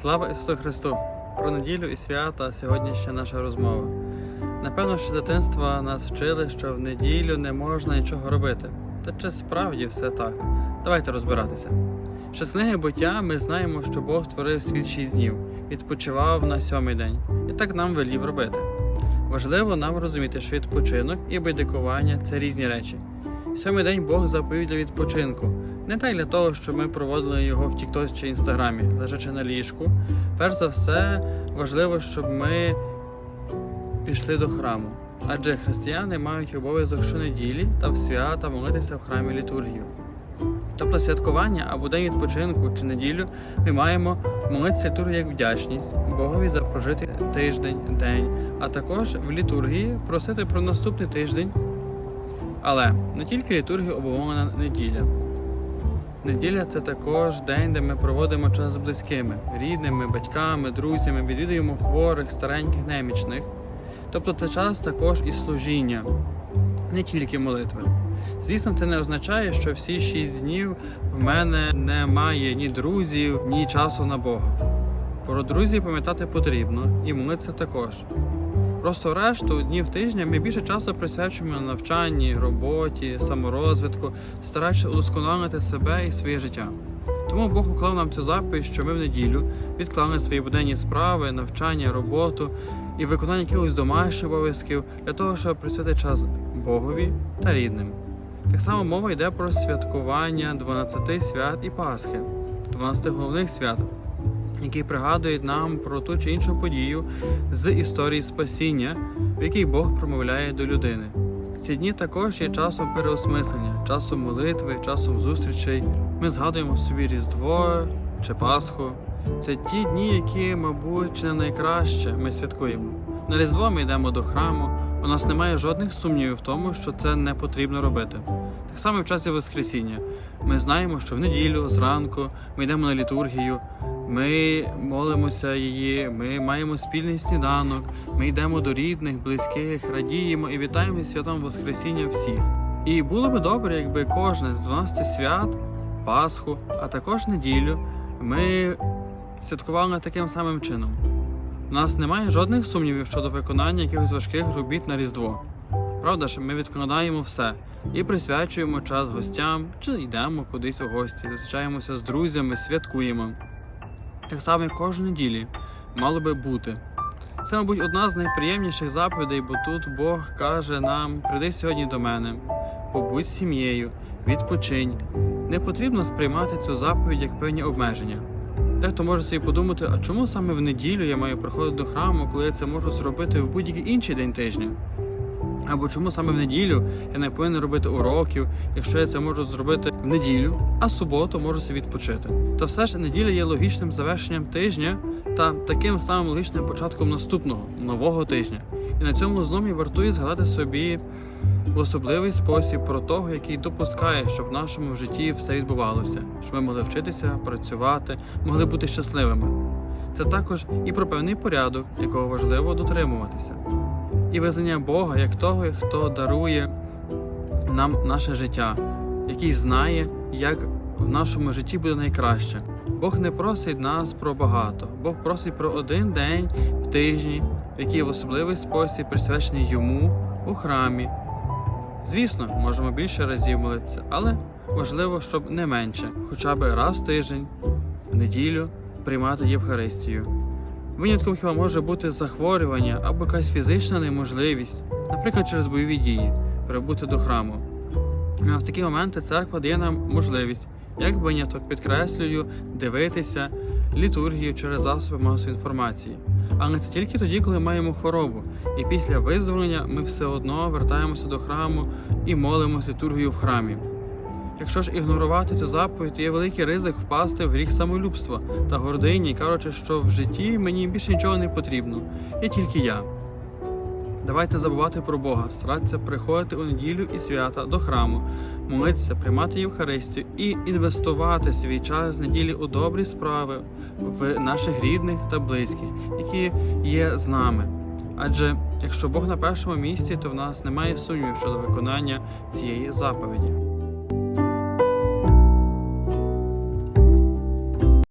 Слава Ісусу Христу! Про неділю і свята сьогоднішня наша розмова. Напевно, що з дитинства нас вчили, що в неділю не можна нічого робити. Та чи справді все так? Давайте розбиратися. Ще з книги буття ми знаємо, що Бог творив світ шість днів, відпочивав на сьомий день, і так нам велів робити. Важливо нам розуміти, що відпочинок і байдикування це різні речі. Сьомий день Бог заповів для відпочинку, не так для того, щоб ми проводили його в Тіктосі чи Інстаграмі, лежачи на ліжку. Перш за все, важливо, щоб ми пішли до храму. Адже християни мають обов'язок щонеділі та в свята молитися в храмі літургію. Тобто святкування або день відпочинку чи неділю ми маємо молитися літургію як вдячність Богові за прожитий тиждень, день, а також в літургії просити про наступний тиждень. Але не тільки літургію обумовлена неділя. Неділя це також день, де ми проводимо час з близькими, рідними, батьками, друзями, відвідуємо хворих, стареньких, немічних. Тобто це час також і служіння, не тільки молитви. Звісно, це не означає, що всі шість днів в мене немає ні друзів, ні часу на Бога. Про друзів пам'ятати потрібно і молитися також. Просто решту днів тижня ми більше часу присвячуємо навчанні, роботі, саморозвитку, стараючись удосконалити себе і своє життя. Тому Бог уклав нам цю заповідь, що ми в неділю відклали свої буденні справи, навчання, роботу і виконання якихось домашніх обов'язків для того, щоб присвятити час Богові та рідним. Так само мова йде про святкування 12 свят і Пасхи, 12 головних свят, які пригадують нам про ту чи іншу подію з історії спасіння, в якій Бог промовляє до людини. Ці дні також є часом переосмислення, часом молитви, часом зустрічей. Ми згадуємо собі Різдво чи Пасху. Це ті дні, які, мабуть, не найкраще ми святкуємо. На Різдво ми йдемо до храму. У нас немає жодних сумнівів в тому, що це не потрібно робити. Так само в часі Воскресіння. Ми знаємо, що в неділю зранку ми йдемо на літургію, ми молимося її, ми маємо спільний сніданок, ми йдемо до рідних, близьких, радіємо і вітаємо святом Воскресіння всіх. І було би добре, якби кожне з 12 свят, Пасху, а також неділю, ми святкували таким самим чином. У нас немає жодних сумнівів щодо виконання якихось важких робіт на Різдво. Правда ж, ми відкладаємо все і присвячуємо час гостям, чи йдемо кудись у гості, зустрічаємося з друзями, святкуємо. Так само і кожної неділі мало би бути. Це, мабуть, одна з найприємніших заповідей, бо тут Бог каже нам: прийди сьогодні до мене, побудь сім'єю, відпочинь. Не потрібно сприймати цю заповідь як певні обмеження. Дехто може собі подумати, а чому саме в неділю я маю приходити до храму, коли я це можу зробити в будь-який інший день тижня? Або чому саме в неділю я не повинен робити уроків, якщо я це можу зробити в неділю, а суботу можу собі відпочити. Та все ж неділя є логічним завершенням тижня та таким самим логічним початком наступного нового тижня. І на цьому зломі вартує згадати собі в особливий спосіб про того, який допускає, щоб в нашому житті все відбувалося, щоб ми могли вчитися, працювати, могли бути щасливими. Це також і про певний порядок, якого важливо дотримуватися, і визнання Бога як того, хто дарує нам наше життя, який знає, як в нашому житті буде найкраще. Бог не просить нас про багато, Бог просить про один день в тижні, який в особливий спосіб присвячений йому у храмі. Звісно, можемо більше разів молитися, але важливо, щоб не менше, хоча б раз в тиждень, в неділю приймати Євхаристію. Винятком хіба може бути захворювання або якась фізична неможливість, наприклад, через бойові дії, прибути до храму. А в такі моменти церква дає нам можливість, як виняток підкреслюю, дивитися літургію через засоби масової інформації. Але це тільки тоді, коли маємо хворобу, і після виздоровлення ми все одно вертаємося до храму і молимося літургію в храмі. Якщо ж ігнорувати цю заповідь, є великий ризик впасти в гріх самолюбства та гордині, кажучи, що в житті мені більше нічого не потрібно, є тільки я. Давайте забувати про Бога, старатися приходити у неділю і свята до храму, молитися, приймати Євхаристію і інвестувати свій час з неділі у добрі справи в наших рідних та близьких, які є з нами. Адже якщо Бог на першому місці, то в нас немає сумнівів щодо виконання цієї заповіді.